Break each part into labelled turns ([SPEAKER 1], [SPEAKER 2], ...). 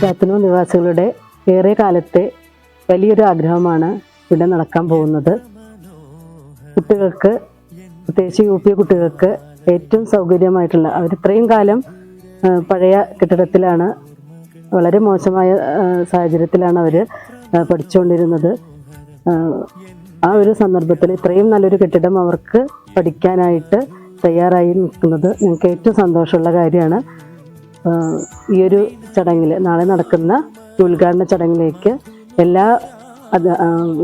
[SPEAKER 1] ചാത്തന്നൂർ നിവാസികളുടെ ഏറെ കാലത്തെ വലിയൊരു ആഗ്രഹമാണ് ഇവിടെ നടക്കാൻ പോകുന്നത്. കുട്ടികൾക്ക് പ്രത്യേകിച്ച് യു പി കുട്ടികൾക്ക് ഏറ്റവും സൗകര്യമായിട്ടുള്ള അവർ ഇത്രയും കാലം പഴയ കെട്ടിടത്തിലാണ് വളരെ മോശമായ സാഹചര്യത്തിലാണ് അവർ പഠിച്ചുകൊണ്ടിരുന്നത്. ആ, ഒരു സന്ദർഭത്തിൽ ഇത്രയും നല്ലൊരു കെട്ടിടം അവർക്ക് പഠിക്കാനായിട്ട് തയ്യാറായി നിൽക്കുന്നത് ഞങ്ങൾക്ക് ഏറ്റവും സന്തോഷമുള്ള കാര്യമാണ്. ഈ ഒരു ചടങ്ങിൽ നാളെ നടക്കുന്ന ഉദ്ഘാടന ചടങ്ങിലേക്ക് എല്ലാ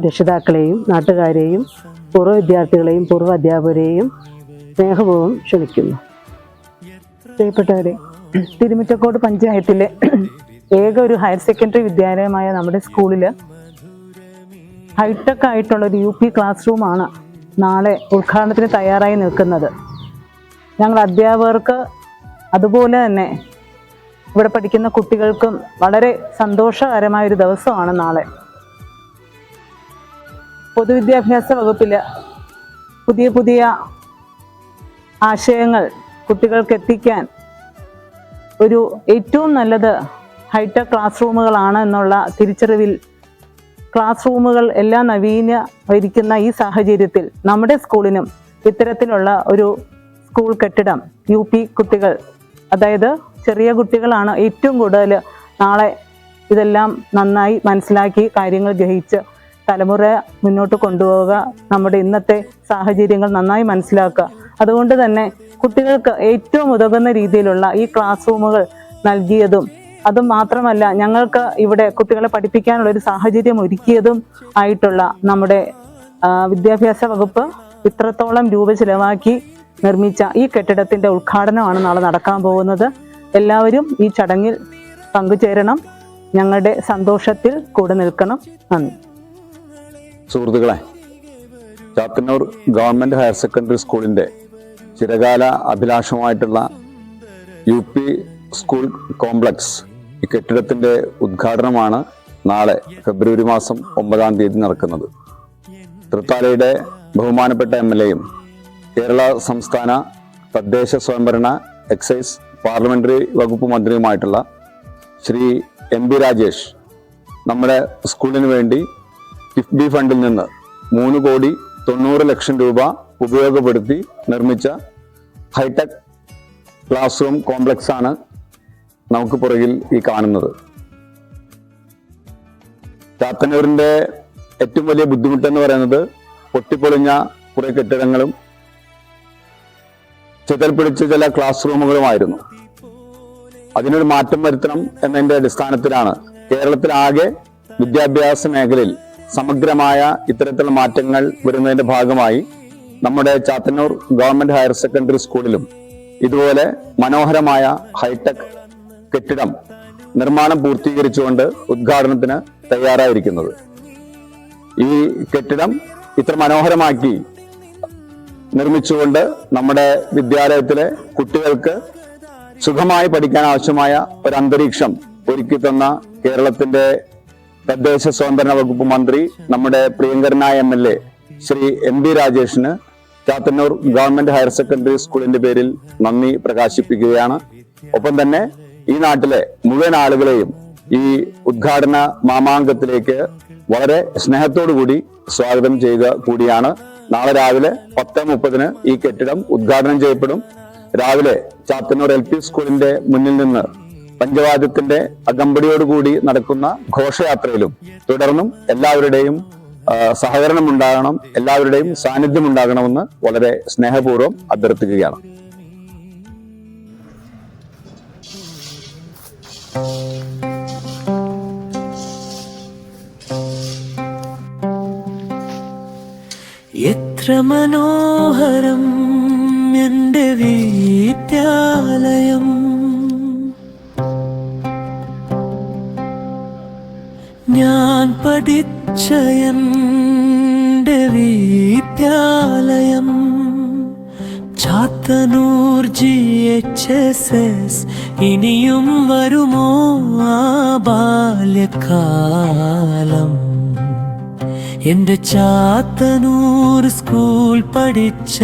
[SPEAKER 1] രക്ഷിതാക്കളെയും നാട്ടുകാരെയും പൂർവ വിദ്യാർത്ഥികളെയും പൂർവ അധ്യാപകരെയും സ്നേഹപൂർവം ക്ഷണിക്കുന്നു.
[SPEAKER 2] പ്രിയപ്പെട്ടവരെ തിരുമിറ്റക്കോട് പഞ്ചായത്തിലെ ഏക ഒരു ഹയർ സെക്കൻഡറി വിദ്യാലയമായ നമ്മുടെ സ്കൂളിൽ ഹൈടെക് ആയിട്ടുള്ള ഒരു യു പി ക്ലാസ് റൂമാണ് നാളെ ഉദ്ഘാടനത്തിന് തയ്യാറായി നിൽക്കുന്നത്. ഞങ്ങൾ അധ്യാപകർക്ക് അതുപോലെ തന്നെ ഇവിടെ പഠിക്കുന്ന കുട്ടികൾക്കും വളരെ സന്തോഷകരമായ ഒരു ദിവസമാണ് നാളെ. പൊതുവിദ്യാഭ്യാസ വകുപ്പിൽ പുതിയ പുതിയ ആശയങ്ങൾ കുട്ടികൾക്ക് എത്തിക്കാൻ ഒരു ഏറ്റവും നല്ലത് ഹൈടെക് ക്ലാസ് റൂമുകളാണ് എന്നുള്ള തിരിച്ചറിവിൽ ക്ലാസ് റൂമുകൾ എല്ലാം നവീകരിക്കുന്ന ഈ സാഹചര്യത്തിൽ നമ്മുടെ സ്കൂളിനും ഇത്തരത്തിലുള്ള ഒരു സ്കൂൾ കെട്ടിടം യു പി കുട്ടികൾ അതായത് ചെറിയ കുട്ടികളാണ് ഏറ്റവും കൂടുതൽ നാളെ ഇതെല്ലാം നന്നായി മനസ്സിലാക്കി കാര്യങ്ങൾ ഗ്രഹിച്ച് തലമുറ മുന്നോട്ട് കൊണ്ടുപോവുക നമ്മുടെ ഇന്നത്തെ സാഹചര്യങ്ങൾ നന്നായി മനസ്സിലാക്കുക. അതുകൊണ്ട് തന്നെ കുട്ടികൾക്ക് ഏറ്റവും ഉതകുന്ന രീതിയിലുള്ള ഈ ക്ലാസ് റൂമുകൾ നൽകിയതും അതും മാത്രമല്ല ഞങ്ങൾക്ക് ഇവിടെ കുട്ടികളെ പഠിപ്പിക്കാനുള്ള ഒരു സാഹചര്യം ഒരുക്കിയതും ആയിട്ടുള്ള നമ്മുടെ വിദ്യാഭ്യാസ വകുപ്പ് ഇത്രത്തോളം രൂപ ചിലവാക്കി നിർമ്മിച്ച ഈ കെട്ടിടത്തിന്റെ ഉദ്ഘാടനമാണ് നാളെ നടക്കാൻ പോകുന്നത്. എല്ലാവരും ഈ ചടങ്ങിൽ പങ്കുചേരണം. ഞങ്ങളുടെ സന്തോഷത്തിൽ കൂടെ നിൽക്കണം. നന്ദി.
[SPEAKER 3] സുഹൃത്തുക്കളെ ചാത്തന്നൂർ ഗവൺമെന്റ് ഹയർ സെക്കൻഡറി സ്കൂളിന്റെ ചിരകാല അഭിലാഷമായിട്ടുള്ള യു പി സ്കൂൾ കോംപ്ലക്സ് ഈ കെട്ടിടത്തിന്റെ ഉദ്ഘാടനമാണ് നാളെ ഫെബ്രുവരി മാസം ഒമ്പതാം തീയതി നടക്കുന്നത്. തൃത്താലയുടെ ബഹുമാനപ്പെട്ട എം എൽ എയും കേരള സംസ്ഥാന തദ്ദേശ സ്വയംഭരണ എക്സൈസ് പാർലമെന്ററി വകുപ്പ് മന്ത്രിയുമായിട്ടുള്ള ശ്രീ എം ബി രാജേഷ് നമ്മുടെ സ്കൂളിന് വേണ്ടി കിഫ്ബി ഫണ്ടിൽ നിന്ന് മൂന്ന് കോടി തൊണ്ണൂറ് ലക്ഷം രൂപ ഉപയോഗപ്പെടുത്തി നിർമ്മിച്ച ഹൈടെക് ക്ലാസ് റൂം കോംപ്ലക്സ് ആണ് നമുക്ക് പുറകിൽ ഈ കാണുന്നത്. ചാത്തന്നൂരിന്റെ ഏറ്റവും വലിയ ബുദ്ധിമുട്ടെന്ന് പറയുന്നത് പൊട്ടിപ്പൊളിഞ്ഞ കുറേ കെട്ടിടങ്ങളും ചിതൽ പിടിച്ച ചില ക്ലാസ് റൂമുകളുമായിരുന്നു. അതിനൊരു മാറ്റം വരുത്തണം എന്നതിന്റെ അടിസ്ഥാനത്തിലാണ് കേരളത്തിലാകെ വിദ്യാഭ്യാസ മേഖലയിൽ സമഗ്രമായ ഇത്തരത്തിലുള്ള മാറ്റങ്ങൾ വരുന്നതിന്റെ ഭാഗമായി നമ്മുടെ ചാത്തന്നൂർ ഗവൺമെന്റ് ഹയർ സെക്കൻഡറി സ്കൂളിലും ഇതുപോലെ മനോഹരമായ ഹൈടെക് കെട്ടിടം നിർമ്മാണം പൂർത്തീകരിച്ചുകൊണ്ട് ഉദ്ഘാടനത്തിന് തയ്യാറായിരിക്കുന്നത്. ഈ കെട്ടിടം ഇത്ര മനോഹരമാക്കി നിർമ്മിച്ചുകൊണ്ട് നമ്മുടെ വിദ്യാലയത്തിലെ കുട്ടികൾക്ക് സുഖമായി പഠിക്കാൻ ആവശ്യമായ ഒരു അന്തരീക്ഷം ഒരുക്കി തന്ന കേരളത്തിന്റെ തദ്ദേശ സ്വയംഭരണ വകുപ്പ് മന്ത്രി നമ്മുടെ പ്രിയങ്കരനായ M L A Sri M B രാജേഷിന് Chathannoor government higher secondary സ്കൂളിന്റെ പേരിൽ നന്ദി പ്രകാശിപ്പിക്കുകയാണ്. ഒപ്പം തന്നെ ഈ നാട്ടിലെ മുഴുവൻ ആളുകളെയും ഈ ഉദ്ഘാടന മാമാങ്കത്തിലേക്ക് വളരെ സ്നേഹത്തോടു കൂടി സ്വാഗതം ചെയ്യുക കൂടിയാണ്. നാളെ രാവിലെ പത്ത് മുപ്പതിന് ഈ കെട്ടിടം ഉദ്ഘാടനം ചെയ്യപ്പെടും. രാവിലെ ചാത്തന്നൂർ എൽ പി സ്കൂളിന്റെ മുന്നിൽ നിന്ന് പഞ്ചവാദ്യത്തിന്റെ അകമ്പടിയോടുകൂടി നടക്കുന്ന ഘോഷയാത്രയിലും തുടർന്നും എല്ലാവരുടെയും സഹകരണം ഉണ്ടാകണം എല്ലാവരുടെയും സാന്നിധ്യം ഉണ്ടാകണമെന്ന് വളരെ സ്നേഹപൂർവം അഭ്യർത്ഥിക്കുകയാണ്.
[SPEAKER 4] എത്ര മനോഹരം എന്റെ വിദ്യാലയം ഞാൻ പഠിച്ച എന്റെ വിദ്യാലയം Chathannur G H S S ഇനിയും വരുമോ ആ ബാല്യകാലം? എന്റെ ചാത്തനൂർ സ്കൂൾ പഠിച്ച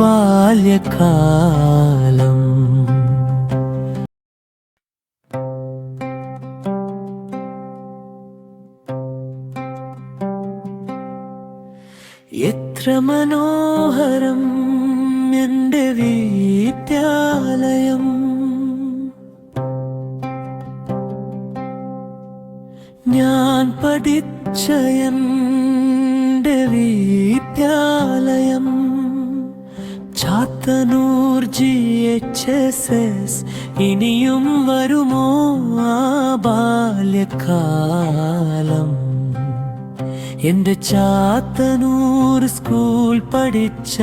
[SPEAKER 4] ബാല്യകാലം. എത്ര മനോഹരം എന്റെ വിദ്യാലയം ഞാൻ പഠിച്ച എന്റെ വിദ്യാലയം. Chathannur G H S S ഇനിയും വരുമോ ആ ബാല്യകാലം? എന്റെ ചാത്തനൂർ സ്കൂൾ പഠിച്ച